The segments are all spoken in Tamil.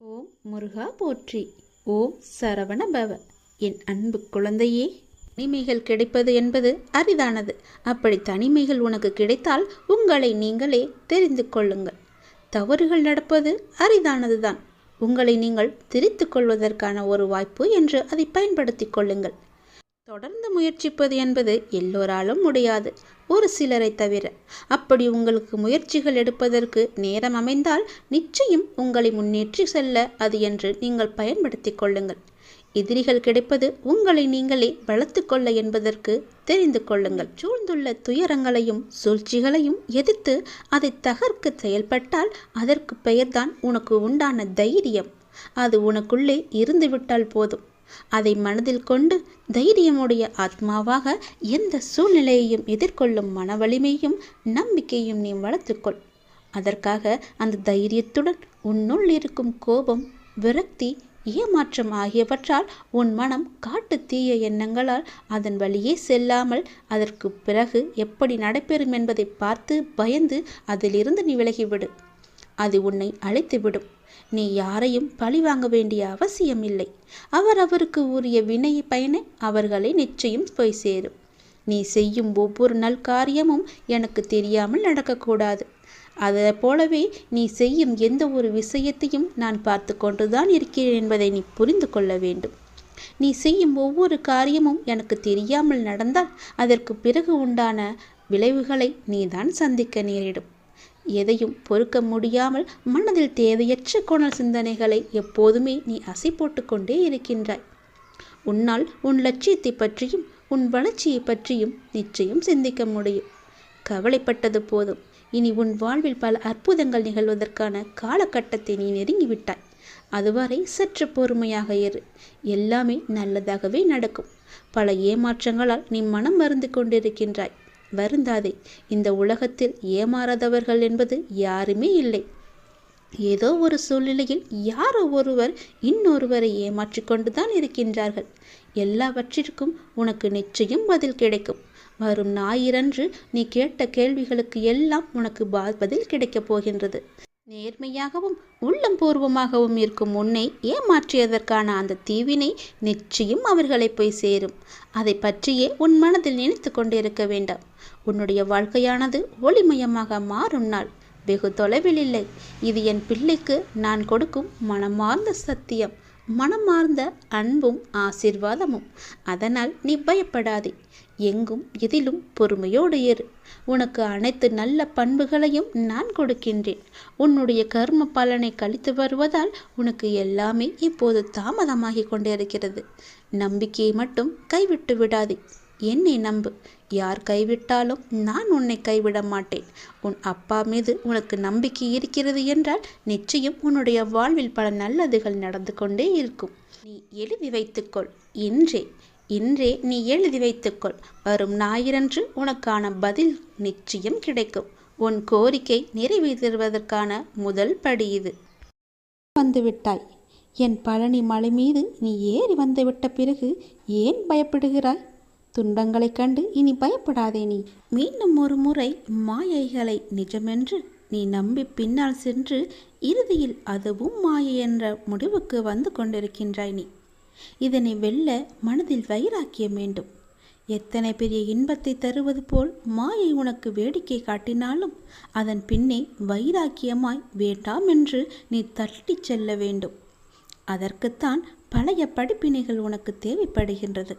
ஓம் முருகா போற்றி. ஓம் சரவண பவ. என் அன்பு குழந்தையே தனிமைகள் கிடைப்பது என்பது அரிதானது. அப்படி தனிமைகள் உனக்கு கிடைத்தால் உங்களை நீங்களே தெரிந்து கொள்ளுங்கள். தவறுகள் நடப்பது அரிதானதுதான். உங்களை நீங்கள் திரித்துக் கொள்வதற்கான ஒரு வாய்ப்பு என்று அதை பயன்படுத்திக் கொள்ளுங்கள். தொடர்ந்து முயற்சிப்பது என்பது எல்லோராலும் முடியாது. ஒரு சிலரை தவிர அப்படி உங்களுக்கு முயற்சிகள் எடுப்பதற்கு நேரம் அமைந்தால் நிச்சயம் உங்களை முன்னேற்றி செல்ல அது என்று நீங்கள் பயன்படுத்திக் கொள்ளுங்கள். எதிரிகள் கிடைப்பது உங்களை நீங்களே வளர்த்து கொள்ள என்பதற்கு தெரிந்து கொள்ளுங்கள். சூழ்ந்துள்ள துயரங்களையும் சூழ்ச்சிகளையும் எதிர்த்து அதை தகர்க்க செயல்பட்டால் அதற்கு பெயர்தான் உனக்கு உண்டான தைரியம். அது உனக்குள்ளே இருந்துவிட்டால் போதும். அதை மனதில் கொண்டு தைரியமுடைய ஆத்மாவாக எந்த சூழ்நிலையையும் எதிர்கொள்ளும் மன வலிமையும் நம்பிக்கையும் நீ வளர்த்துக்கொள். அதற்காக அந்த தைரியத்துடன் உன்னுள் இருக்கும் கோபம் விரக்தி ஏமாற்றம் ஆகியவற்றால் உன் மனம் காட்டு தீய எண்ணங்களால் அதன் வழியே செல்லாமல் அதற்கு பிறகு எப்படி நடைபெறும் என்பதை பார்த்து பயந்து அதிலிருந்து நீ விலகிவிடு. அது உன்னை அழைத்துவிடும். நீ யாரையும் பழி வாங்க வேண்டிய அவசியம் இல்லை அவர் அவருக்கு உரிய வினை பயனை அவர்களை நிச்சயம் போய் சேரும். நீ செய்யும் ஒவ்வொரு நல் காரியமும் எனக்கு தெரியாமல் நடக்கக்கூடாது. அதை போலவே நீ செய்யும் எந்த ஒரு விஷயத்தையும் நான் பார்த்து கொண்டுதான் இருக்கிறேன் என்பதை நீ புரிந்து கொள்ள வேண்டும். நீ செய்யும் ஒவ்வொரு காரியமும் எனக்கு தெரியாமல் நடந்தால் அதற்கு பிறகு உண்டான விளைவுகளை நீதான் சந்திக்க நேரிடும். எதையும் பொறுக்க முடியாமல் மனதில் தேவையற்ற கோணல் சிந்தனைகளை எப்போதுமே நீ அசை போட்டுக்கொண்டே இருக்கின்றாய். உன்னால் உன் லட்சியத்தை பற்றியும் உன் வளர்ச்சியை பற்றியும் நிச்சயம் சிந்திக்க முடியும். கவலைப்பட்டது போதும். இனி உன் வாழ்வில் பல அற்புதங்கள் நிகழ்வதற்கான காலகட்டத்தை நீ நெருங்கிவிட்டாய். அதுவரை சற்று பொறுமையாக இரு. எல்லாமே நல்லதாகவே நடக்கும். பல ஏமாற்றங்களால் நீ மனம் மருந்து கொண்டிருக்கின்றாய். வருந்தாதே. இந்த உலகத்தில் ஏமாறாதவர்கள் என்பது யாருமே இல்லை. ஏதோ ஒரு சூழ்நிலையில் யாரோ ஒருவர் இன்னொருவரை ஏமாற்றிக் கொண்டுதான் இருக்கின்றார்கள். எல்லாவற்றிற்கும் உனக்கு நிச்சயம் பதில் கிடைக்கும். வரும் ஞாயிறன்று நீ கேட்ட கேள்விகளுக்கு எல்லாம் உனக்கு பதில் கிடைக்கப் போகின்றது. நேர்மையாகவும் உள்ளம் பூர்வமாகவும் இருக்கும் உன்னை ஏமாற்றியதற்கான அந்த தீவினை நிச்சயம் அவர்களை போய் சேரும். அதை பற்றியே உன் மனதில் நினைத்து கொண்டிருக்க வேண்டாம். உன்னுடைய வாழ்க்கையானது ஒளிமயமாக மாறும் நாள். வெகு தொலைவில் இல்லை. இது என் பிள்ளைக்கு நான் கொடுக்கும் மனமார்ந்த சத்தியம் மனமார்ந்த அன்பும் ஆசிர்வாதமும். அதனால் நீ பயப்படாதே. எங்கும் எதிலும் பொறுமையோடு இரு. உனக்கு அனைத்து நல்ல பண்புகளையும் நான் கொடுக்கின்றேன். உன்னுடைய கர்ம பலனை கழித்து வருவதால் உனக்கு எல்லாமே இப்போது தாமதமாகிக் கொண்டிருக்கிறது நம்பிக்கையை மட்டும் கைவிட்டு விடாதே. என்னை நம்பு. யார் கைவிட்டாலும் நான் உன்னை கைவிட மாட்டேன். உன் அப்பா மீது உனக்கு நம்பிக்கை இருக்கிறது என்றால் நிச்சயம் உன்னுடைய வாழ்வில் பல நல்லதுகள் நடந்து கொண்டே இருக்கும். நீ எழுதி வைத்துக்கொள். இன்றே இன்றே நீ எழுதி வைத்துக்கொள். வரும் ஞாயிறன்று உனக்கான பதில் நிச்சயம் கிடைக்கும். உன் கோரிக்கை நிறைவேற்றுவதற்கான முதல் படி இது. வந்துவிட்டாய். என் பழனி மலை மீது நீ ஏறி வந்துவிட்ட பிறகு ஏன் பயப்படுகிறாய்? துன்பங்களைக் கண்டு இனி பயப்படாதே நீ. மீண்டும் ஒரு முறை மாயைகளை நிஜமென்று நீ நம்பி பின்னால் சென்று இறுதியில் அதுவும் மாயை என்ற முடிவுக்கு வந்து கொண்டிருக்கின்றாய் நீ. இதனை வெல்ல மனதில் வைராக்கியம் வேண்டும். எத்தனை பெரிய இன்பத்தை தருவது போல் மாயை உனக்கு வேடிக்கை காட்டினாலும் அதன் பின்னே வைராக்கியமாய் வேண்டாம் என்று நீ தட்டிச் செல்ல வேண்டும். அதற்குத்தான் பழைய படிப்பினைகள் உனக்கு தேவைப்படுகின்றது.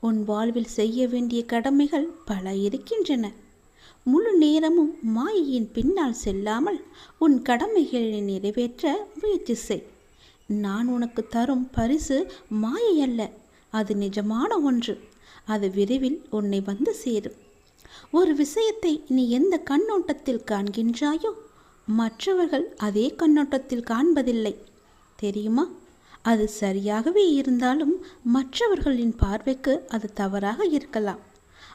உன் வாழ்வில் செய்ய வேண்டிய கடமைகள் பல இருக்கின்றன. முழு நேரமும் மாயையின் பின்னால் செல்லாமல் உன் கடமைகளை நிறைவேற்ற முயற்சி செய். நான் உனக்கு தரும் பரிசு மாயை அல்ல அது நிஜமான ஒன்று. அது விரைவில் உன்னை வந்து சேரும். ஒரு விஷயத்தை நீ எந்த கண்ணோட்டத்தில் காண்கின்றாயோ மற்றவர்கள் அதே கண்ணோட்டத்தில் காண்பதில்லை. தெரியுமா? அது சரியாகவே இருந்தாலும் மற்றவர்களின் பார்வைக்கு அது தவறாக இருக்கலாம்.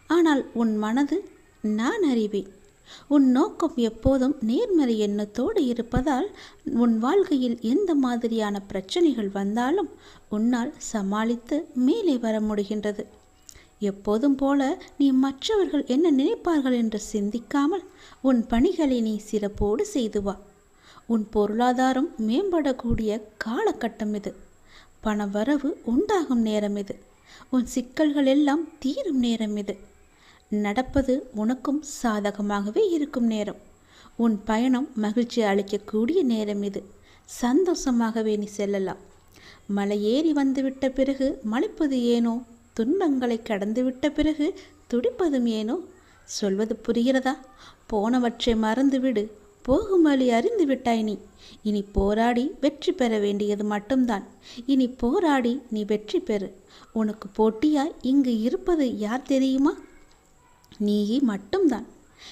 ஆனால் உன் மனது நான் அறிவேன். உன் நோக்கம் எப்போதும் நேர்மறை எண்ணத்தோடு இருப்பதால் உன் வாழ்க்கையில் எந்த மாதிரியான பிரச்சனைகள் வந்தாலும் உன்னால் சமாளித்து மேலே வர முடிகின்றது. எப்போதும் போல நீ மற்றவர்கள் என்ன நினைப்பார்கள் என்று சிந்திக்காமல் உன் பணிகளை நீ சிறப்போடு செய்து வா. உன் பொருளாதாரம் மேம்படக்கூடிய காலகட்டம் இது. பண வரவு உண்டாகும் நேரம் இது. உன் சிக்கல்கள் எல்லாம் தீரும் நேரம் இது. நடப்பது உனக்கும் சாதகமாகவே இருக்கும் நேரம். உன் பயணம் மகிழ்ச்சி அளிக்கக்கூடிய நேரம் இது. சந்தோஷமாகவே நீ செல்லலாம். மலை ஏறி வந்துவிட்ட பிறகு மலைப்பது ஏனோ? துன்பங்களை கடந்துவிட்ட பிறகு துடிப்பதும் ஏனோ? சொல்வது புரிகிறதா? போனவற்றை மறந்துவிடு. போகும் வழி அறிந்து விட்டாய் நீ. இனி போராடி வெற்றி பெற வேண்டியது மட்டும்தான். இனி போராடி நீ வெற்றி பெறு. உனக்கு போட்டியாய் இங்கு இருப்பது யார் தெரியுமா? நீ மட்டும்தான்.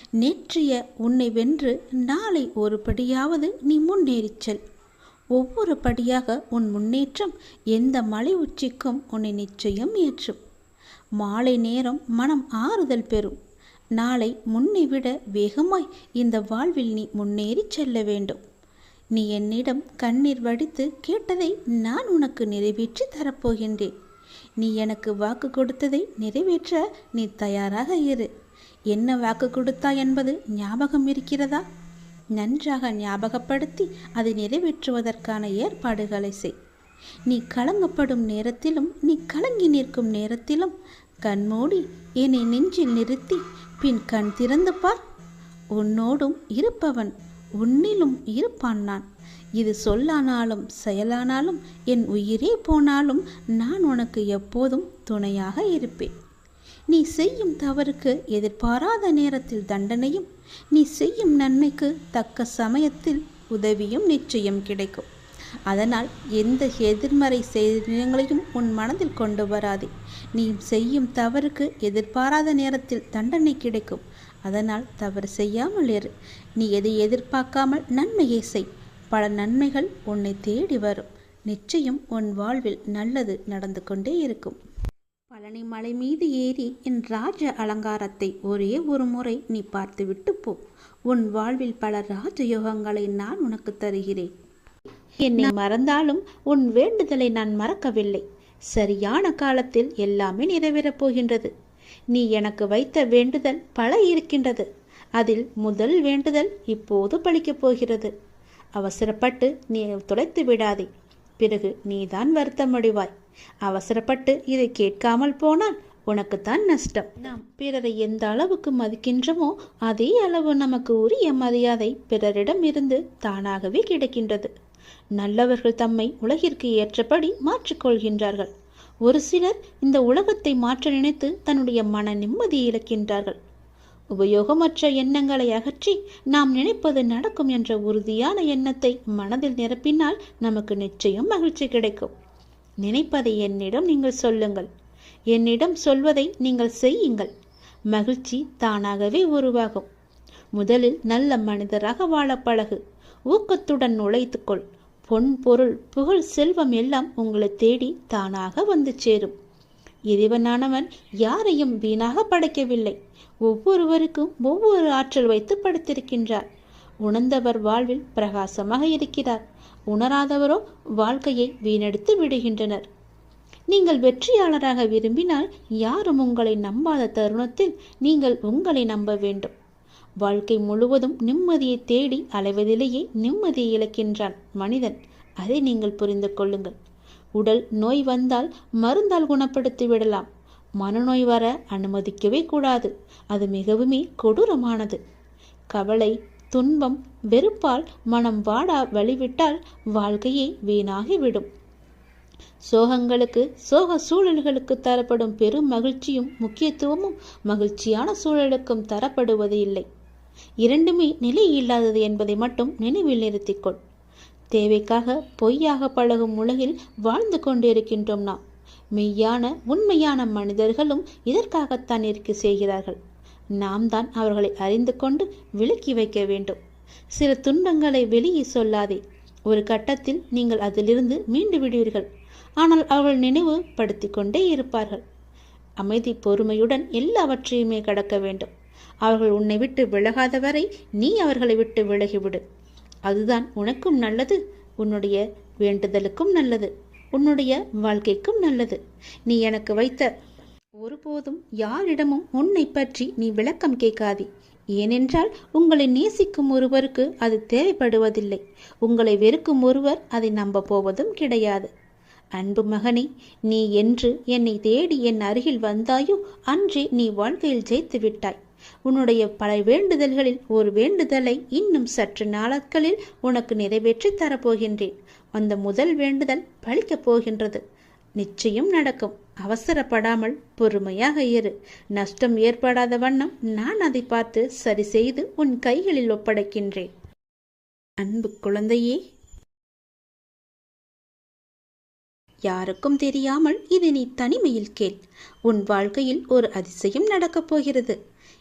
நேற்றைய உன்னை வென்று நாளை ஒரு படியாவது நீ முன்னேறிச் செல். ஒவ்வொரு படியாக உன் முன்னேற்றம் எந்த மலை உச்சிக்கும் உன்னை நிச்சயம் ஏற்றும். மாலை நேரம் மனம் ஆறுதல் பெறும். நாளை முன்னை விட வேகமாய் இந்த வாழ்வில் நீ முன்னேறி செல்ல வேண்டும். நீ என்னிடம் கண்ணீர் வடித்து கேட்டதை நான் உனக்கு நிறைவேற்றி தரப்போகின்றேன். நீ எனக்கு வாக்கு கொடுத்ததை நிறைவேற்ற நீ தயாராக இரு. என்ன வாக்கு கொடுத்தா என்பது ஞாபகம் இருக்கிறதா? நன்றாக ஞாபகப்படுத்தி அதை நிறைவேற்றுவதற்கான ஏற்பாடுகளை செய். நீ கலங்கப்படும் நேரத்திலும் நீ கலங்கி நிற்கும் நேரத்திலும் கண்மூடி என்னை நெஞ்சில் நிறுத்தி பின் கண் திறந்து பார். உன்னோடும் இருப்பவன் உன்னிலும் இருப்பான் நான். இது சொல்லானாலும் செயலானாலும் என் உயிரே போனாலும் நான் உனக்கு எப்போதும் துணையாக இருப்பேன். நீ செய்யும் தவறுக்கு எதிர்பாராத நேரத்தில் தண்டனையும் நீ செய்யும் நன்மைக்கு தக்க சமயத்தில் உதவியும் நிச்சயம் கிடைக்கும். அதனால் எந்த எதிர்மறை செய்திகளையும் உன் மனதில் கொண்டு வராதே. நீ செய்யும் தவறுக்கு எதிர்பாராத நேரத்தில் தண்டனை கிடைக்கும். அதனால் தவறு செய்யாமல் இரு. நீ எதை எதிர்பார்க்காமல் நன்மையை செய். பல நன்மைகள் உன்னை தேடி வரும். நிச்சயம் உன் வாழ்வில் நல்லது நடந்து கொண்டே இருக்கும். பழனி மலை மீது ஏறி என் ராஜ அலங்காரத்தை ஒரே ஒரு முறை நீ பார்த்துவிட்டு போ. உன் வாழ்வில் பல ராஜயோகங்களை நான் உனக்கு தருகிறேன். என்னை மறந்தாலும் உன் வேண்டுதலை நான் மறக்கவில்லை. சரியான காலத்தில் எல்லாமே நிறைவேறப் போகின்றது. நீ எனக்கு வைத்த வேண்டுதல் பல இருக்கின்றது. அதில் முதல் வேண்டுதல் இப்போது பழிக்கப் போகிறது. அவசரப்பட்டு நீ துளைத்து விடாதே. பிறகு நீதான் வருத்தமடைவாய் அவசரப்பட்டு இதை கேட்காமல் போனால் உனக்குத்தான் நஷ்டம். நாம் பிறரை எந்த அளவுக்கு மதிக்கின்றோமோ அதே அளவு நமக்கு உரிய மரியாதை பிறரிடம் இருந்து தானாகவே கிடைக்கின்றது. நல்லவர்கள் தம்மை உலகிற்கு ஏற்றபடி மாற்றிக்கொள்கின்றார்கள். ஒரு சிலர் இந்த உலகத்தை மாற்ற நினைத்து தன்னுடைய மன நிம்மதியை இழக்கின்றார்கள். உபயோகமற்ற எண்ணங்களை அகற்றி நாம் நினைப்பது நடக்கும் என்ற உறுதியான எண்ணத்தை மனதில் நிரப்பினால் நமக்கு நிச்சயம் மகிழ்ச்சி கிடைக்கும். நினைப்பதை என்னிடம் நீங்கள் சொல்லுங்கள். என்னிடம் சொல்வதை நீங்கள் செய்யுங்கள். மகிழ்ச்சி தானாகவே உருவாகும். முதலில் நல்ல மனிதராக வாழ பழகு. ஊக்கத்துடன் உழைத்துக்கொள். பொன் பொருள் புகழ் செல்வம் எல்லாம் உங்களை தேடி தானாக வந்து சேரும். இறைவனானவன் யாரையும் வீணாக படைக்கவில்லை. ஒவ்வொருவருக்கும் ஒவ்வொரு ஆற்றல் வைத்து படைத்திருக்கின்றார். உணர்ந்தவர் வாழ்வில் பிரகாசமாக இருக்கிறார். உணராதவரோ வாழ்க்கையை வீணடித்து விடுகின்றனர். நீங்கள் வெற்றியாளராக விரும்பினால் யாரும் உங்களை நம்பாத தருணத்தில் நீங்கள் உங்களை நம்ப வேண்டும். வாழ்க்கை முழுவதும் நிம்மதியை தேடி அலைவதிலேயே நிம்மதியை இழக்கின்றான் மனிதன். அதை நீங்கள் புரிந்து கொள்ளுங்கள். உடல் நோய் வந்தால் மருந்தால் குணப்படுத்தி விடலாம். மனநோய் வர அனுமதிக்கவே கூடாது. அது மிகவுமே கொடூரமானது. கவலை துன்பம் வெறுப்பால் மனம் வாடா வழிவிட்டால் வாழ்க்கையே வீணாகிவிடும். சோகங்களுக்கு சோக சூழல்களுக்கு தரப்படும் பெரும் மகிழ்ச்சியும் முக்கியத்துவமும் மகிழ்ச்சியான சூழலுக்கும் தரப்படுவது இல்லை இரண்டுமே நிலை இல்லாதது என்பதை மட்டும் நினைவில் நிறுத்திக்கொள். தேவைக்காக பொய்யாக பழகும் உலகில் வாழ்ந்து கொண்டிருக்கின்றோம் நாம். மெய்யான உண்மையான மனிதர்களும் இதற்காகத்தான் இருக்க செய்கிறார்கள். நாம் தான் அவர்களை அறிந்து கொண்டு விலக்கி வைக்க வேண்டும். சில துன்பங்களை வெளியே சொல்லாதே. ஒரு கட்டத்தில் நீங்கள் அதிலிருந்து மீண்டு விடுவீர்கள். ஆனால் அவர்கள் நினைவு படுத்தி கொண்டே இருப்பார்கள். அமைதி பொறுமையுடன் எல்லாவற்றையுமே கடக்க வேண்டும். அவர்கள் உன்னை விட்டு விலகாத வரை நீ அவர்களை விட்டு விலகிவிடு. அதுதான் உனக்கும் நல்லது உன்னுடைய வேண்டுதலுக்கும் நல்லது உன்னுடைய வாழ்க்கைக்கும் நல்லது. நீ எனக்கு வைத்த ஒருபோதும் யாரிடமும் உன்னை பற்றி நீ விளக்கம் கேட்காதே. ஏனென்றால் உங்களை நேசிக்கும் ஒருவருக்கு அது தேவைப்படுவதில்லை. உங்களை வெறுக்கும் ஒருவர் அதை நம்ப போவதும் கிடையாது. அன்பு மகனே நீ என்று என்னை தேடி என் அருகில் வந்தாயோ அன்றே நீ வாழ்க்கையில் ஜெயித்து விட்டாய் உன்னுடைய பல வேண்டுதல்களில் ஒரு வேண்டுதலை இன்னும் சற்று நாட்களில் உனக்கு நிறைவேற்றி தரப்போகின்றேன். அந்த முதல் வேண்டுதல் பழிக்கப் போகின்றது. நிச்சயம் நடக்கும். அவசரப்படாமல் பொறுமையாக இரு. நஷ்டம் ஏற்படாத வண்ணம் நான் அதை பார்த்து சரி செய்து உன் கைகளில் ஒப்படைக்கின்றேன். அன்பு குழந்தையே! யாருக்கும் தெரியாமல் இது நீ தனிமையில் கேள். உன் வாழ்க்கையில் ஒரு அதிசயம் நடக்கப் போகிறது.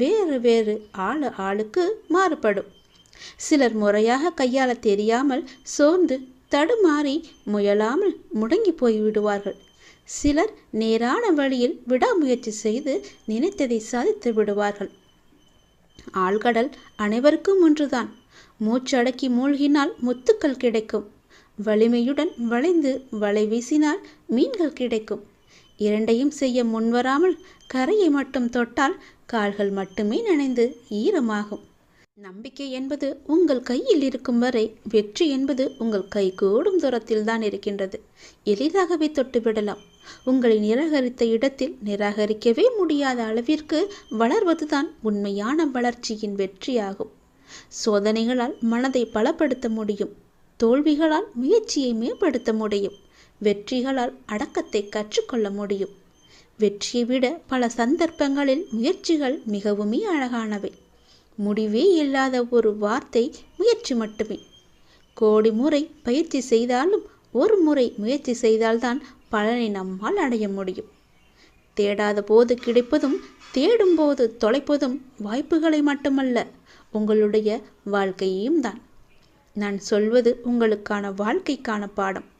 வேறு வேறு ஆளு ஆளுக்கு மாறுபடும். சிலர் முறையாக கையாள தெரியாமல் சோர்ந்து தடுமாறி முயலாமல் முடங்கி போய் விடுவார்கள். சிலர் நேரான வழியில் விடாமுயற்சி செய்து நினைத்ததை சாதித்து விடுவார்கள். ஆழ்கடல் அனைவருக்கும் ஒன்றுதான். மூச்சடக்கி மூழ்கினால் முத்துக்கள் கிடைக்கும். வலிமையுடன் வளைந்து வலை வீசினால் மீன்கள் கிடைக்கும். இரண்டையும் செய்ய முன்வராமல் கரையை மட்டும் தொட்டால் கால்கள் மட்டுமே நனைந்து ஈரமாகும். நம்பிக்கை என்பது உங்கள் கையில் இருக்கும் வரை வெற்றி என்பது உங்கள் கை கூடும் தூரத்தில் தான் இருக்கின்றது. எளிதாகவே தொட்டுவிடலாம். உங்களை நிராகரித்த இடத்தில் நிராகரிக்கவே முடியாத அளவிற்கு வளர்வதுதான் உண்மையான வளர்ச்சியின் வெற்றியாகும். சோதனைகளால் மனதை பலப்படுத்த முடியும். தோல்விகளால் முயற்சியை மேம்படுத்த முடியும். வெற்றிகளால் அடக்கத்தை கற்றுக்கொள்ள முடியும். வெற்றியை விட பல சந்தர்ப்பங்களில் முயற்சிகள் மிகவுமே அழகானவை. முடிவே இல்லாத ஒரு வார்த்தை முயற்சி மட்டுமே. கோடி முறை பயிற்சி செய்தாலும் ஒரு முறை முயற்சி செய்தால்தான் பலனை நம்மால் அடைய முடியும். தேடாத போது கிடைப்பதும் தேடும் போது தொலைப்பதும் வாய்ப்புகளை மட்டுமல்ல உங்களுடைய வாழ்க்கையையும் தான். நான் சொல்வது உங்களுக்கான வாழ்க்கைக்கான பாடம்.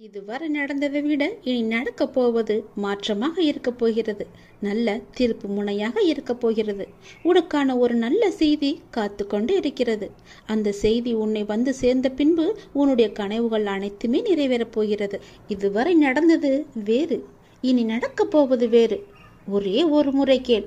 இதுவரை நடந்ததை விட இனி நடக்கப் போவது மாற்றமாக இருக்கப் போகிறது. நல்ல திருப்பு முனையாக இருக்கப் போகிறது. உனக்கான ஒரு நல்ல செய்தி காத்து கொண்டு இருக்கிறது. அந்த செய்தி உன்னை வந்து சேர்ந்த பின்பு உன்னுடைய கனவுகள் அனைத்துமே நிறைவேறப் போகிறது. இதுவரை நடந்தது வேறு. இனி நடக்கப் போவது வேறு. ஒரே ஒரு முறை கேள்.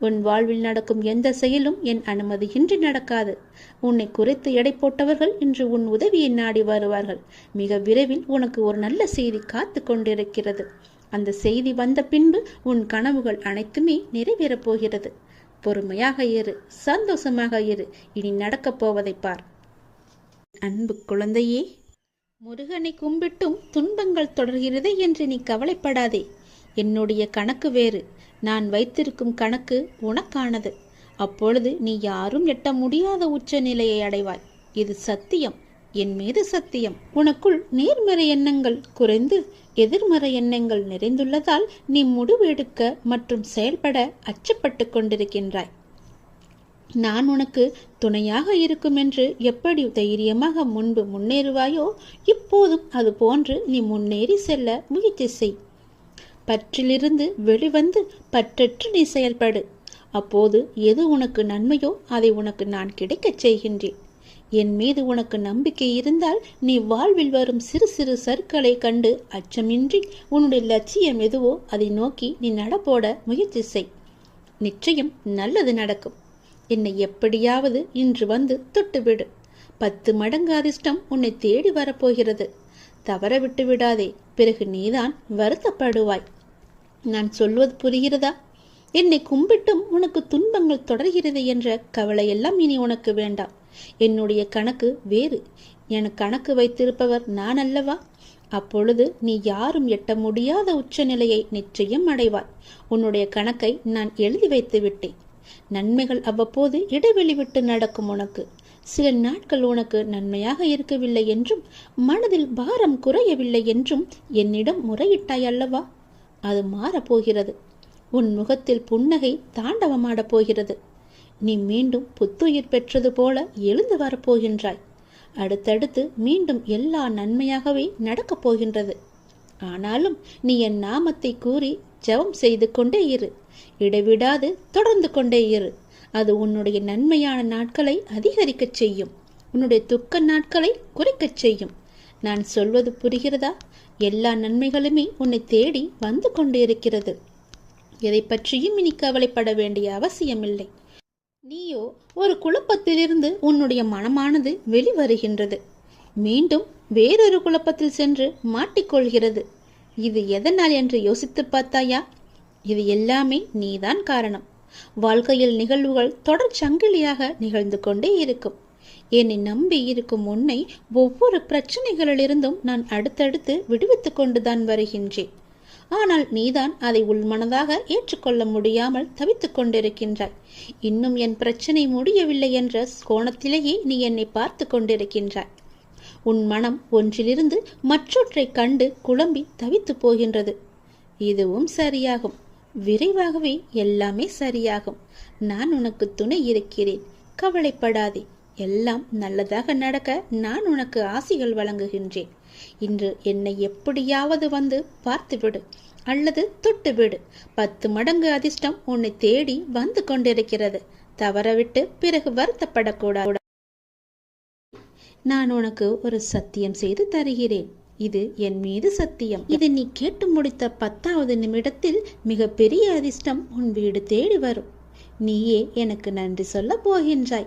உன் வாழ்வில் நடக்கும் எந்த செயலும் என் அனுமதியின்றி நடக்காது. உன்னை குறைத்து எடை போட்டவர்கள் இன்று உன் உதவியை நாடி வருவார்கள். மிக விரைவில் உனக்கு ஒரு நல்ல செய்தி காத்து கொண்டிருக்கிறது. அந்த செய்தி வந்த பின்பு உன் கனவுகள் அனைத்துமே நிறைவேறப் போகிறது. பொறுமையாக இரு சந்தோஷமாக இரு. இனி நடக்கப் போவதை பார். அன்பு குழந்தையே முருகனை கும்பிட்டும் துன்பங்கள் தொடர்கிறது என்று நீ கவலைப்படாதே. என்னுடைய கணக்கு வேறு. நான் வைத்திருக்கும் கணக்கு உனக்கானது. அப்பொழுது நீ யாரும் எட்ட முடியாத உச்ச நிலையை அடைவாய். இது சத்தியம். என் மீது சத்தியம். உனக்குள் நேர்மறை எண்ணங்கள் குறைந்து எதிர்மறை எண்ணங்கள் நிறைந்துள்ளதால் நீ முடிவு எடுக்க மற்றும் செயல்பட அச்சப்பட்டு கொண்டிருக்கின்றாய். நான் உனக்கு துணையாக இருக்கும் என்று எப்படி தைரியமாக முன்பு முன்னேறுவாயோ இப்போதும் அது போன்று நீ முன்னேறி செல்ல முயற்சி செய். பற்றிலிருந்து வெளிவந்து பற்றற்று நீ செயல்படு. அப்போது எது உனக்கு நன்மையோ அதை உனக்கு நான் கிடைக்கச் செய்கின்றேன். என் மீது உனக்கு நம்பிக்கை இருந்தால் நீ வாழ்வில் வரும் சிறு சிறு சருக்களை கண்டு அச்சமின்றி உன்னுடைய லட்சியம் எதுவோ அதை நோக்கி நீ நடப்போட முயற்சி செய். நிச்சயம் நல்லது நடக்கும். என்னை எப்படியாவது இன்று வந்து தொட்டுவிடு. பத்து மடங்கு அதிர்ஷ்டம் உன்னை தேடி வரப்போகிறது. தவற விட்டு விடாதே பிறகு நீதான் வருத்தப்படுவாய். நான் சொல்வது புரிகிறதா? என்னை கும்பிட்டும் உனக்கு துன்பங்கள் தொடர்கிறது என்ற கவலையெல்லாம் இனி உனக்கு வேண்டாம். என்னுடைய கணக்கு வேறு. என கணக்கு வைத்திருப்பவர் நான் அல்லவா? அப்பொழுது நீ யாரும் எட்ட முடியாத உச்சநிலையை நிச்சயம் அடைவாய். உன்னுடைய கணக்கை நான் எழுதி வைத்து விட்டேன். நன்மைகள் அவ்வப்போது இடைவெளி விட்டு நடக்கும் உனக்கு. சில நாட்கள் உனக்கு நன்மையாக இருக்கவில்லை என்றும் மனதில் பாரம் குறையவில்லை என்றும் என்னிடம் முறையிட்டாய் அல்லவா? அது மாறப்போகிறது. உன் முகத்தில் புன்னகை தாண்டவமாடப் போகிறது. நீ மீண்டும் புத்துயிர் பெற்றது போல எழுந்து வரப்போகின்றாய். அடுத்தடுத்து மீண்டும் எல்லா நன்மையாகவே நடக்கப் போகின்றது. ஆனாலும் நீ என் நாமத்தை கூறி ஜெபம் செய்து கொண்டே இரு. இடைவிடாது தொடர்ந்து கொண்டே இரு. அது உன்னுடைய நன்மையான நாட்களை அதிகரிக்கச் செய்யும். உன்னுடைய துக்க நாட்களை குறைக்கச் செய்யும். நான் சொல்வது புரிகிறதா? எல்லா நன்மைகளுமே உன்னை தேடி வந்து கொண்டிருக்கிறது. எதை பற்றியும் இனி கவலைப்பட வேண்டிய அவசியமில்லை. நீயோ ஒரு குழப்பத்திலிருந்து உன்னுடைய மனமானது வெளிவருகின்றது. மீண்டும் வேறொரு குழப்பத்தில் சென்று மாட்டிக்கொள்கிறது. இது எதனால் என்று யோசித்து பார்த்தாயா? இது எல்லாமே நீதான் காரணம். வாழ்க்கையில் நிகழ்வுகள் தொடர் சங்கிலியாக நிகழ்ந்து கொண்டே இருக்கும். என்னை நம்பி இருக்கும் உன்னை ஒவ்வொரு பிரச்சனைகளிலிருந்தும் நான் அடுத்தடுத்து விடுவித்துக் கொண்டுதான் வருகின்றேன். ஆனால் நீதான் அதை உள்மனதாக ஏற்றுக்கொள்ள முடியாமல் தவித்துக் கொண்டிருக்கின்றாய். இன்னும் என் பிரச்சனை முடியவில்லை என்ற கோணத்திலேயே நீ என்னை பார்த்து கொண்டிருக்கின்றாய். உன் மனம் ஒன்றிலிருந்து மற்றொன்றை கண்டு குழம்பி தவித்து போகின்றது. இதுவும் சரியாகும். விரைவாகவே எல்லாமே சரியாகும். நான் உனக்கு துணை இருக்கிறேன். கவலைப்படாதே. எல்லாம் நல்லதாக நடக்க நான் உனக்கு ஆசிகள் வழங்குகின்றேன். இன்று என்னை எப்படியாவது வந்து பார்த்துவிடு அல்லது தொட்டுவிடு. பத்து மடங்கு அதிர்ஷ்டம் உன்னை தேடி வந்து கொண்டிருக்கிறது. தவறவிட்டு பிறகு வருத்தப்படக்கூடாது. நான் உனக்கு ஒரு சத்தியம் செய்து தருகிறேன். இது என் மீது சத்தியம். இதை நீ கேட்டு முடித்த பத்தாவது நிமிடத்தில் மிகப்பெரிய அதிர்ஷ்டம் உன் வீடு தேடி வரும். நீயே எனக்கு நன்றி சொல்ல போகின்றாய்.